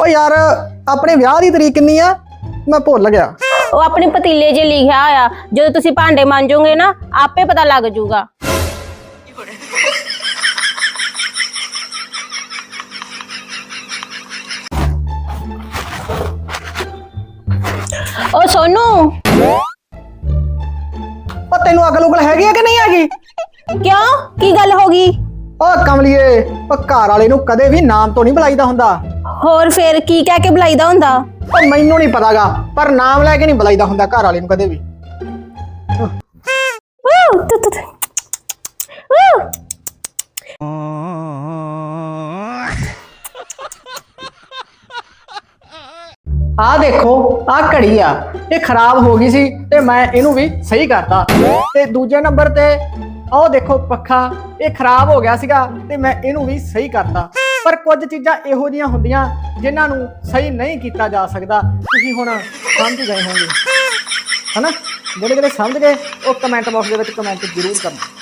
ਓ ਯਾਰ ਆਪਣੇ ਵਿਆਹ ਦੀ ਤਰੀਕ ਕਿੰਨੀ ਆ? ਮੈਂ ਭੁੱਲ ਗਿਆ। ਉਹ ਆਪਣੇ ਪਤੀਲੇ 'ਚ ਲਿਖਿਆ ਆ ਜਦੋਂ ਤੁਸੀਂ ਭਾਂਡੇ ਮਾਂਜੋਗੇ ਨਾ ਆਪੇ ਪਤਾ ਲੱਗ ਜਾਊਗਾ ਉਹ ਸੋਨੂ! ਓ ਤੈਨੂੰ ਅਕਲ ਉਕਲ ਹੈਗੀ ਆ ਕਿ ਨਹੀਂ ਹੈਗੀ? ਕਿਉਂ? ਕੀ ਗੱਲ ਹੋ ਗਈ? ਓ ਕਮਲੀਏ ਓ ਘਰ ਵਾਲੇ ਨੂੰ ਕਦੇ ਵੀ ਨਾਮ ਤੋਂ ਨਹੀਂ ਬੁਲਾਈਦਾ ਹੁੰਦਾ। ਹੋਰ ਫੇਰ ਕੀ ਕਹਿ ਕੇ ਬੁਲਾਈਦਾ ਹੁੰਦਾ? ਓ ਮੈਨੂੰ ਨਹੀਂ ਪਤਾਗਾ ਪਰ ਨਾਮ ਲੈ ਕੇ ਨਹੀਂ ਬੁਲਾਈਦਾ ਹੁੰਦਾ ਘਰ ਵਾਲੇ ਨੂੰ ਕਦੇ ਵੀ। ਵੂ ਤੁ ਤੁ ਤੁ। ਵੂ ਆ ਦੇਖੋ ਆ ਘੜੀ ਆ। ਇਹ ਖਰਾਬ ਹੋ ਗਈ ਸੀ ਤੇ ਮੈਂ ਇਹਨੂੰ ਵੀ ਸਹੀ ਕਰਤਾ। ਤੇ ਦੂਜੇ ਨੰਬਰ ਤੇ ਆਹ ਦੇਖੋ ਪੱਖਾ, ਇਹ ਖਰਾਬ ਹੋ ਗਿਆ ਸੀਗਾ ਤੇ ਮੈਂ ਇਹਨੂੰ ਵੀ ਸਹੀ ਕਰਤਾ। ਪਰ ਕੁਝ ਚੀਜ਼ਾਂ ਇਹੋ ਜੀਆਂ ਹੁੰਦੀਆਂ ਜਿਨ੍ਹਾਂ ਨੂੰ ਸਹੀ ਨਹੀਂ ਕੀਤਾ ਜਾ ਸਕਦਾ। ਤੁਸੀਂ ਹੁਣ ਸਮਝ ਗਏ ਹੋਵੋਗੇ। ਹਨਾ? ਜਿਹੜੇ ਜਿਹੜੇ ਸਮਝ ਗਏ, ਉਹ ਕਮੈਂਟ ਬਾਕਸ ਦੇ ਵਿੱਚ ਕਮੈਂਟ ਜ਼ਰੂਰ ਕਰਨਾ।